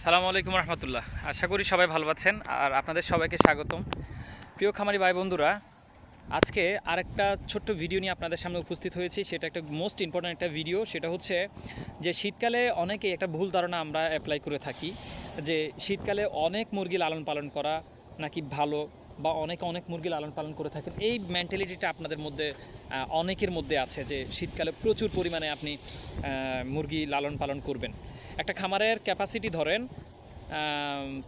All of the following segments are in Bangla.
আসসালামু আলাইকুম রহমতুল্লাহ। আশা করি সবাই ভালো আছেন, আর আপনাদের সবাইকে স্বাগতম। প্রিয় খামারি ভাই বন্ধুরা, আজকে আরেকটা ছোট্ট ভিডিও নিয়ে আপনাদের সামনে উপস্থিত হয়েছি। সেটা একটা মোস্ট ইম্পর্ট্যান্ট একটা ভিডিও সেটা হচ্ছে যে শীতকালে অনেকে একটা ভুল ধারণা আমরা অ্যাপ্লাই করে থাকি, যে শীতকালে অনেক মুরগি লালন পালন করা নাকি ভালো, বা অনেকে অনেক মুরগি লালন পালন করে থাকেন। এই মেন্টালিটিটা আপনাদের মধ্যে অনেকের মধ্যে আছে যে শীতকালে প্রচুর পরিমাণে আপনি মুরগি লালন পালন করবেন। একটা খামারের ক্যাপাসিটি ধরেন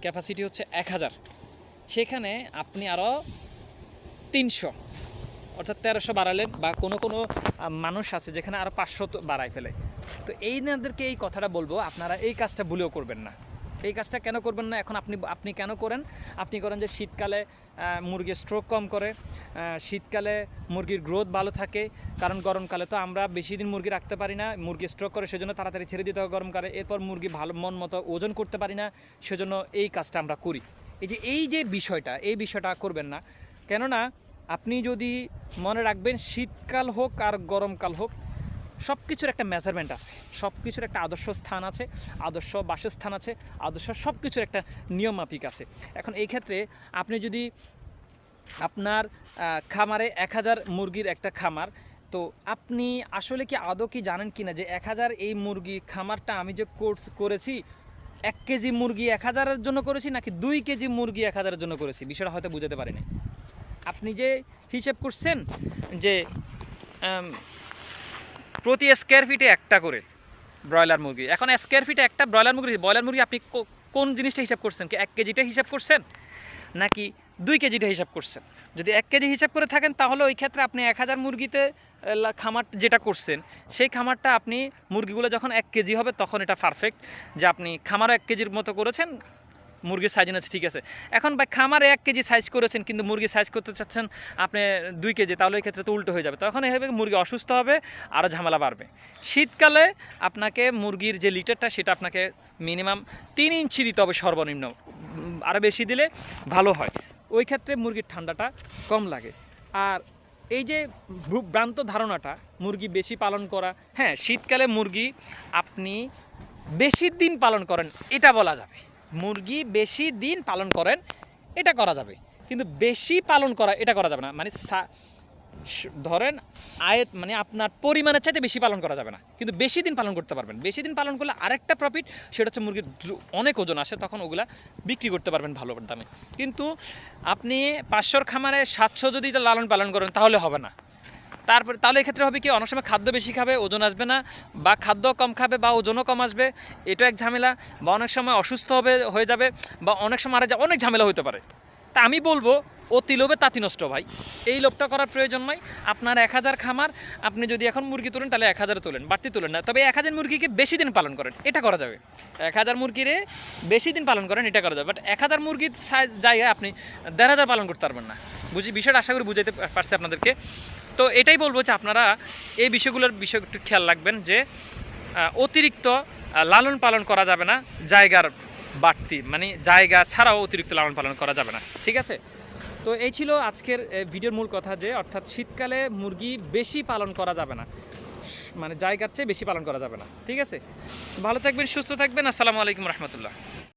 ক্যাপাসিটি হচ্ছে এক হাজার। সেখানে আপনি আরও তিনশো, অর্থাৎ তেরোশো বাড়ালেন বা কোনো কোনো মানুষ আছে যেখানে আরও পাঁচশো বাড়ায় ফেলে। তো এই নাদেরকে এই কথাটা বলব, আপনারা এই কাজটা ভুলেও করবেন না। এই কাজটা কেন করবেন না? এখন আপনি আপনি কেন করেন? আপনি করেন যে শীতকালে মুরগির স্ট্রোক কম করে শীতকালে মুরগির গ্রোথ ভালো থাকে, কারণ গরমকালে তো আমরা বেশি দিন মুরগি রাখতে পারি না, মুরগি স্ট্রোক করে সেজন্য তাড়াতাড়ি ছেড়ে দিতে হয় গরমকালে, এরপর মুরগি ভালো, মন মতো ওজন করতে পারি না, সেজন্য এই কাজটা আমরা করি। এই যে এই যে বিষয়টা, এই বিষয়টা করবেন না। কেননা, আপনি যদি মনে রাখবেন শীতকাল হোক আর গরমকাল হোক সব কিছুর একটা মেজারমেন্ট আছে সব কিছুর একটা আদর্শ স্থান আছে, আদর্শ বাসস্থান আছে, আদর্শ সব কিছুর একটা নিয়ম মাফিক আছে। এখন এই ক্ষেত্রে আপনি যদি আপনার খামারে এক হাজার মুরগির একটা খামার, তো আপনি আসলে কি আদৌ কি জানেন কি না যে এক হাজার এই মুরগি খামারটা আমি যে কোর্স করেছি, এক কেজি মুরগি এক হাজারের জন্য করেছি নাকি দুই কেজি মুরগি এক হাজারের জন্য করেছি? বিষয়টা হয়তো বুঝাতে পারেনি। আপনি যে হিসেব করছেন যে প্রতি স্কোয়ার ফিটে একটা করে ব্রয়লার মুরগি। এখন স্কোয়ার ফিটে একটা ব্রয়লার মুরগি ব্রয়লার মুরগি আপনি কোন জিনিসটা হিসাব করছেন? কি এক কেজিটা হিসাব করছেন? নাকি দুই কেজিটা হিসাব করছেন? যদি এক কেজি হিসাব করে থাকেন, তাহলে ওই ক্ষেত্রে আপনি এক হাজার মুরগিতে খামার যেটা করছেন, সেই খামারটা আপনি মুরগিগুলো যখন এক কেজি হবে, তখন এটা পারফেক্ট যে আপনি খামারও এক কেজির মতো করেছেন মুরগির সাইজ আছে ঠিক আছে। এখন ভাই খামারে এক কেজি সাইজ করেছেন, কিন্তু মুরগি সাইজ করতে চাচ্ছেন আপনি দুই কেজি, তাহলে এই ক্ষেত্রে তো উল্টো হয়ে যাবে। তখন এই হবে মুরগি অসুস্থ হবে আরও ঝামেলা বাড়বে। শীতকালে আপনাকে মুরগির যে লিটারটা, সেটা আপনাকে মিনিমাম তিন ইঞ্চি দিতে হবে সর্বনিম্ন আরও বেশি দিলে ভালো হয়। ওই ক্ষেত্রে মুরগির ঠান্ডাটা কম লাগে। আর এই যে ভ্রু- ভ্রান্ত ধারণাটা, মুরগি বেশি পালন করা হ্যাঁ শীতকালে মুরগি আপনি বেশি দিন পালন করেন, এটা বলা যাবে। মুরগি বেশি দিন পালন করেন, এটা করা যাবে। কিন্তু বেশি পালন করা, এটা করা যাবে না। মানে ধরেন আয়ত মানে আপনার পরিমাণের চাইতে বেশি পালন করা যাবে না। কিন্তু বেশি দিন পালন করতে পারবেন। বেশি দিন পালন করলে আরেকটা প্রফিট সেটা হচ্ছে মুরগির অনেক ওজন আসে, তখন ওগুলা বিক্রি করতে পারবেন ভালো দামে। কিন্তু আপনি পাঁচশোর খামারে সাতশো যদি লালন পালন করেন, তাহলে হবে না। তারপরে তাহলে এক্ষেত্রে হবে কি, অনেক সময় খাদ্য বেশি খাবে, ওজন আসবে না, বা খাদ্য কম খাবে বা ওজনও কম আসবে এটা এক ঝামেলা, বা অনেক সময় অসুস্থ হবে, হয়ে যাবে, বা অনেক সময় আরে অনেক ঝামেলা হতে পারে। তা আমি বলব, অতি লোভে তাঁতি নষ্ট ভাই। এই লোভটা করার প্রয়োজন নয় আপনার এক হাজার খামার, আপনি যদি এখন মুরগি তোলেন, তাহলে এক হাজারে তোলেন, বাড়তি তোলেন না। তবে এক হাজার মুরগিকে বেশি দিন পালন করেন, এটা করা যাবে। এক হাজার মুরগিরে বেশি দিন পালন করেন, এটা করা যাবে। বাট এক হাজার মুরগির সাইজ জায়গায় আপনি দেড় হাজার পালন করতে পারবেন না। বুঝি বিষয়টা আশা করি বুঝাইতে পারছি আপনাদেরকে। তো এটাই বলব যে আপনারা এই বিষয়গুলোর বিষয় একটু খেয়াল রাখবেন যে অতিরিক্ত লালন পালন করা যাবে না জায়গার বাড়তি মানে জায়গা ছাড়াও অতিরিক্ত লালন পালন করা যাবে না, ঠিক আছে? তো এই ছিল আজকের ভিডিওর মূল কথা যে, অর্থাৎ শীতকালে মুরগি বেশি পালন করা যাবে না মানে জায়গার চেয়ে বেশি পালন করা যাবে না, ঠিক আছে? ভালো থাকবেন, সুস্থ থাকবেন, আসসালামু আলাইকুম রহমতুল্লাহ।